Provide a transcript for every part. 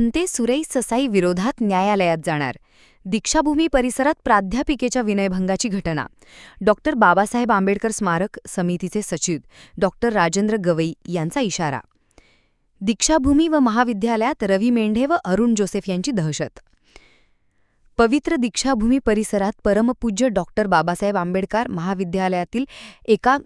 भंते सुरई ससाई विरोधात न्यायालयात जाणार. दीक्षाभूमी परिसरात प्राध्यापिकेच्या विनयभंगाची घटना. डॉक्टर बाबासाहेब आंबेडकर स्मारक समितीचे सचिव. डॉक्टर राजेंद्र गवई यांचा इशारा. दीक्षाभूमी व महाविद्यालयात रवी मेंढे व अरुण जोसेफ यांची दहशत. पवित्र दीक्षाभूमी परिसरात परमपूज्य डॉक्टर बाबासाहेब आंबेडकर महाविद्यालयातील एका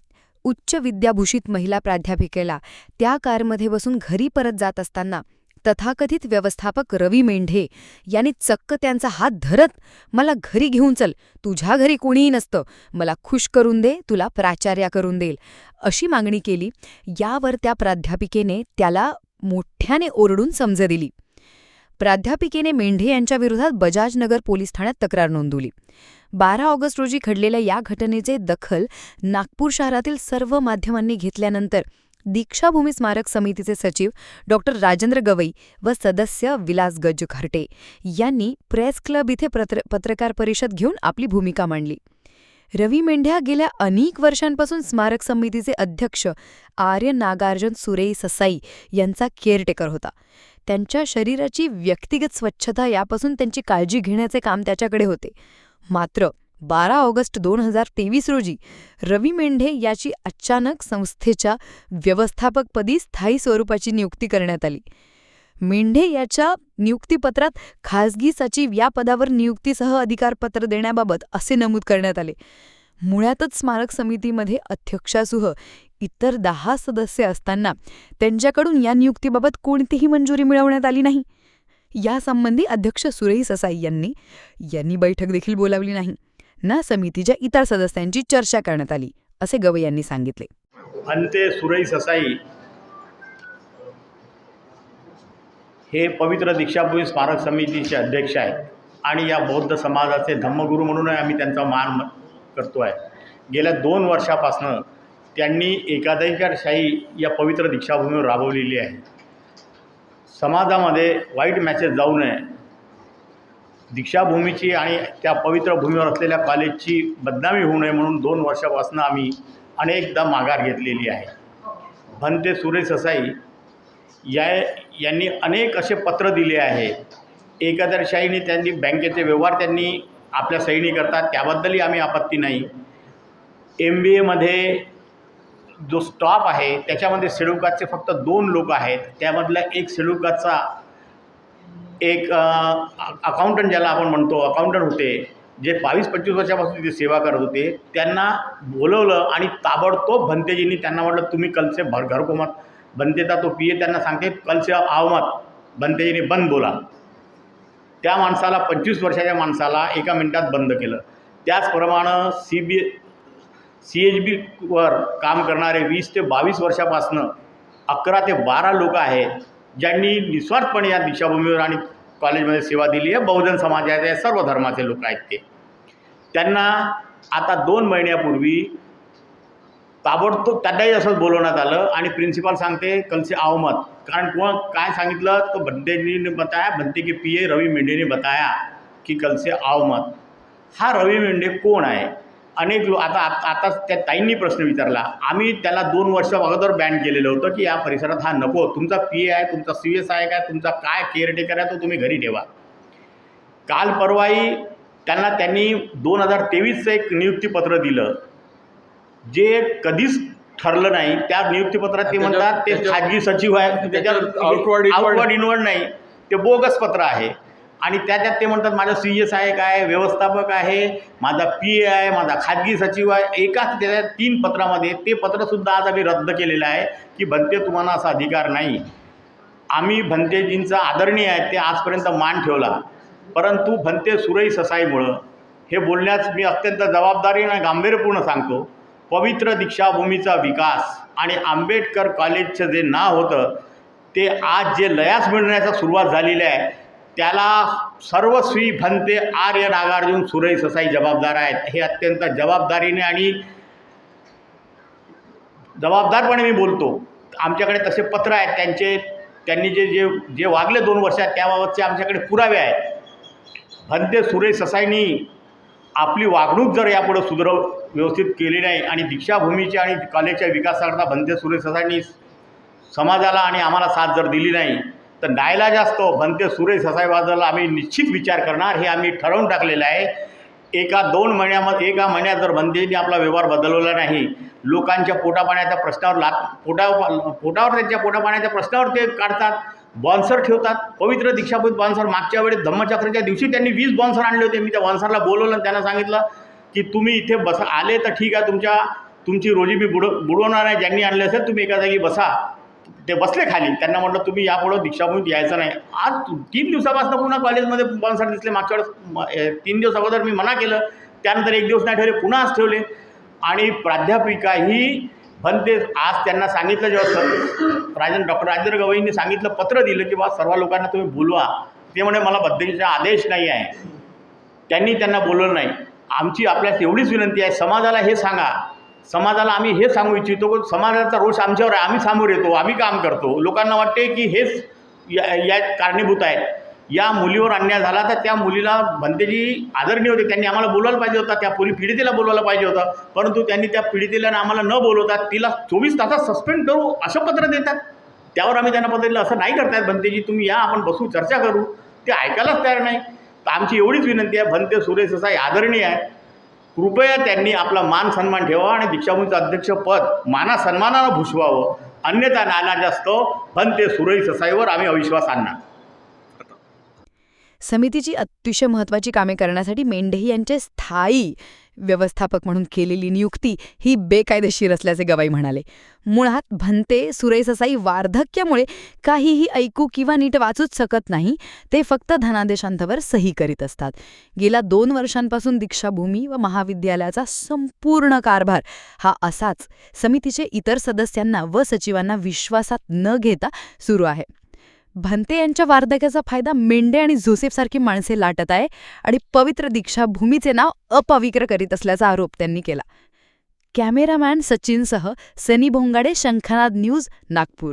उच्च विद्याभूषित महिला प्राध्यापिकेला त्या कारमध्ये बसून घरी परत जात असताना तथाकथित व्यवस्थापक रवी मेंढे यांनी चक्क त्यांचा हात धरत मला घरी घेऊन चल. तुझ्या घरी कोणीही नसतं. मला खुश करून दे. तुला प्राचार्या करून देईल. अशी मागणी केली. यावर त्या प्राध्यापिकेने त्याला मोठ्याने ओरडून समज दिली. प्राध्यापिकेने मेंढे यांच्या विरोधात बजाजनगर पोलीस ठाण्यात तक्रार नोंदवली. बारा ऑगस्ट रोजी घडलेल्या या घटनेचे दखल नागपूर शहरातील सर्व माध्यमांनी घेतल्यानंतर दीक्षाभूमी स्मारक समितीचे सचिव डॉक्टर राजेंद्र गवई व सदस्य विलास गज घारटे यांनी प्रेस क्लब इथे पत्रकार परिषद घेऊन आपली भूमिका मांडली. रवी मेंढ्या गेल्या अनेक वर्षांपासून स्मारक समितीचे अध्यक्ष आर्य नागार्जुन सुरेई ससाई यांचा केअरटेकर होता. त्यांच्या शरीराची व्यक्तिगत स्वच्छता यापासून त्यांची काळजी घेण्याचे काम त्याच्याकडे होते. मात्र बारा ऑगस्ट दोन हजार तेवीस रोजी रवी मेंढे याची अचानक संस्थेच्या व्यवस्थापकपदी स्थायी स्वरूपाची नियुक्ती करण्यात आली. मेंढे याच्या नियुक्तीपत्रात खासगी सचिव या पदावर नियुक्तीसह अधिकारपत्र देण्याबाबत असे नमूद करण्यात आले. मुळातच स्मारक समितीमध्ये अध्यक्षासह इतर दहा सदस्य असताना त्यांच्याकडून या नियुक्तीबाबत कोणतीही मंजुरी मिळवण्यात आली नाही. यासंबंधी अध्यक्ष सुरेई ससाई यांनी यांनी बैठक देखील बोलावली नाही. ना समितीच्या इतर सदस्यांची चर्चा करण्यात आली असे गवई यांनी सांगितले. अंते सुरई ससाई हे पवित्र दीक्षाभूमी स्मारक समितीचे अध्यक्ष आहेत आणि या बौद्ध समाजाचे धम्मगुरू म्हणूनही आम्ही त्यांचा मान करतो आहे. गेल्या दोन वर्षापासनं त्यांनी एकाधिकारशाही या पवित्र दीक्षाभूमीवर राबवलेली आहे. समाजामध्ये वाईट मॅसेज जाऊ नये दीक्षाभूमीची आणि त्या पवित्र भूमीवर असलेल्या कॉलेजची बदनामी होऊ नये म्हणून दोन वर्षापासून आम्ही अनेकदा माघार घेतलेली आहे. भंते सुरेश ससाई या यांनी अनेक असे पत्र दिले आहेत एकादरशाहीने त्यांनी बँकेचे व्यवहार त्यांनी आपल्या सहीने करतात त्याबद्दलही आम्ही आपत्ती नाही. एम बी एमध्ये जो स्टॉप आहे त्याच्यामध्ये सेडुकातचे फक्त दोन लोक आहेत. त्यामधल्या एक सेडुकातचा एक अकाउंटंट ज्याला आपण म्हणतो अकाउंटंट होते जे बावीस पंचवीस वर्षापासून तिथे सेवा करत होते त्यांना बोलवलं आणि ताबडतोब भंतेजींनी त्यांना म्हटलं तुम्ही कलसे भर घरकोमत बनतेचा तो पी ए त्यांना सांगते कलसे आवमत बनतेजीने बंद बोला. त्या माणसाला पंचवीस वर्षाच्या माणसाला एका मिनटात बंद केलं. त्याचप्रमाणे सी बी सी एच बीवर काम करणारे वीस ते बावीस वर्षापासनं अकरा ते बारा लोक आहेत ज्यांनी निस्वार्थपणे या दीक्षाभूमीवर आणि कॉलेजमध्ये सेवा दिली आहे. बहुजन समाजाचे सर्व धर्माचे लोक आहेत ते. त्यांना आता दोन महिन्यापूर्वी ताबडतोब त्यांनाही असंच बोलवण्यात आलं आणि प्रिन्सिपाल सांगते कलसे आवमत कारण कोण काय सांगितलं? तो भंतेजीने बताया भंते के पी ए रवी मेंढेने बताया की कलसे आवमत हा रवी मेंढे कोण आहे? अनेक लो आता आता आता त्या ताईंनी प्रश्न विचारला. आम्ही त्याला दोन वर्ष अगोदर बॅन केलेलं होतं की या परिसरात हा नको. तुमचा पी ए आहे तुमचा सी एस आहे काय? तुमचा काय केअरटेकर आहे तो तुम्ही घरी ठेवा. काल परवाही त्यांना त्यांनी दोन हजार तेवीसचं एक नियुक्तीपत्र दिलं. जे कधीच ठरलं नाही. त्या नियुक्तीपत्रात ते म्हणतात ते खाजगी सचिव आहे त्याच्यात आउटवर्ड इनवर्ड नाही. ते बोगस पत्र आहे. आणि त्याच्यात ते म्हणतात माझा सी एस आहे काय व्यवस्थापक आहे माझा पी ए आहे माझा खाजगी सचिव आहे. एकाच त्याच्या तीन पत्रामध्ये ते पत्रसुद्धा आज आम्ही रद्द केलेलं आहे की भंते तुम्हाला असा अधिकार नाही. आम्ही भंतेजींचा आदरणीय आहे ते आजपर्यंत मान ठेवला. परंतु भंते सुरई ससाईमुळं हे बोलण्यास मी अत्यंत जबाबदारीनं आणि गांभीर्यपूर्ण सांगतो. पवित्र दीक्षाभूमीचा विकास आणि आंबेडकर कॉलेजचं जे नाव होतं ते आज जे लयास मिळण्याचा सुरुवात झालेली आहे त्याला सर्वस्वी भंते आर्य नागार्जुन सुरई ससाई जबाबदार आहेत. हे अत्यंत जबाबदारीने आणि जबाबदारपणे मी बोलतो. आमच्याकडे तसे पत्र आहेत. त्यांचे त्यांनी जे जे जे वागले दोन वर्षात त्याबाबतचे आमच्याकडे पुरावे आहेत. भंते सुरेश ससाईंनी आपली वागणूक जर यापुढे सुधरव व्यवस्थित केली नाही आणि दीक्षाभूमीच्या आणि कलेच्या विकासाकरता भंते सुरेश ससाईंनी समाजाला आणि आम्हाला साथ जर दिली नाही तर नायलाज असतो भंते सुरेश ससाईबद्दल आम्ही निश्चित विचार करणार हे आम्ही ठरवून टाकलेलं आहे. एका दोन महिन्यामध्ये एका महिन्यात जर बंदेने आपला व्यवहार बदलवला नाही लोकांच्या पोटापाण्याच्या प्रश्नावर लाग पोटा पोटावर त्यांच्या पोटापाण्याच्या प्रश्नावर ते काढतात बॉन्सर ठेवतात. पवित्र दीक्षाभूत बॉन्सर मागच्या वेळेस धम्मचक्राच्या दिवशी त्यांनी वीस बॉन्सर आणले होते. मी त्या बॉन्सरला बोलवलं आणि त्यांना सांगितलं की तुम्ही इथे बस आले तर ठीक आहे तुमच्या तुमची रोजी मी बुड बुडवणार आहे ज्यांनी आणले असेल तुम्ही एका जागी बसा. ते बसले खाली. त्यांना म्हटलं तुम्ही यापुढं दीक्षाभूमीत यायचं नाही. आज तीन दिवसापासून पुन्हा कॉलेजमध्ये बॉन्सर दिसले. मागच्या वेळेस तीन दिवस अगोदर मी मना केलं. त्यानंतर एक दिवस नाही ठेवले पुन्हा आज ठेवले. आणि प्राध्यापिकाही म्हणते आज त्यांना सांगितलं जेव्हा सर राजन डॉक्टर राजेंद्र गवईंनी सांगितलं पत्र दिलं की बा सर्व लोकांना तुम्ही बोलवा. ते म्हणे मला बद्दलचा आदेश नाही आहे. त्यांनी त्यांना बोलवलं नाही. आमची आपल्यास एवढीच विनंती आहे समाजाला हे सांगा. समाजाला आम्ही हे सांगू इच्छितो की समाजाचा रोष आमच्यावर आहे आम्ही समोर येतो आम्ही काम करतो. लोकांना वाटते की हेच या या कारणीभूत आहेत या मुलीवर अन्याय झाला तर त्या मुलीला भंतेजी आदरणीय होते त्यांनी आम्हाला बोलवायला पाहिजे होता त्या पोली पीडितेला बोलवायला पाहिजे होतं. परंतु त्यांनी त्या पीडितेला आम्हाला न बोलवता तिला चोवीस तासात सस्पेंड करू असं पत्र देतात. त्यावर आम्ही त्यांना पत्र दिलं असं नाही करतायत भंतेजी तुम्ही या आपण बसू चर्चा करू. ते ऐकायलाच तयार नाही. तर आमची एवढीच विनंती आहे भंते सुरेश असा आदरणीय आहे. कृपया त्यांनी आपला मान सन्मान ठेवावा आणि दीक्षाभूमीचं अध्यक्षपद माना सन्मानानं भूषवावं. अन्यथा नाना असतो. ते सुरई ससाईवर आम्ही अविश्वास आणणार. समितीची अतिशय महत्त्वाची कामे करण्यासाठी मेंढे यांचे स्थायी व्यवस्थापक म्हणून केलेली नियुक्ती ही बेकायदेशीर असल्याचे गवाई म्हणाले. मुळात भंते सुरेससाई वार्धक्यामुळे काहीही ऐकू किंवा नीट वाचूच शकत नाही ते फक्त धनादेशांतवर सही करीत असतात. गेल्या दोन वर्षांपासून दीक्षाभूमी व महाविद्यालयाचा संपूर्ण कारभार हा असाच. समितीचे इतर सदस्यांना व सचिवांना विश्वासात न घेता सुरू आहे. भंते यांच्या वार्धक्याचा फायदा मेंढे आणि झोसेफसारखी माणसे लाटत आहे आणि पवित्र दीक्षा भूमीचे नाव अपवित्र करीत असल्याचा आरोप त्यांनी केला. कॅमेरामॅन सचिनसह सनी भोंगाडे शंखनाद न्यूज नागपूर.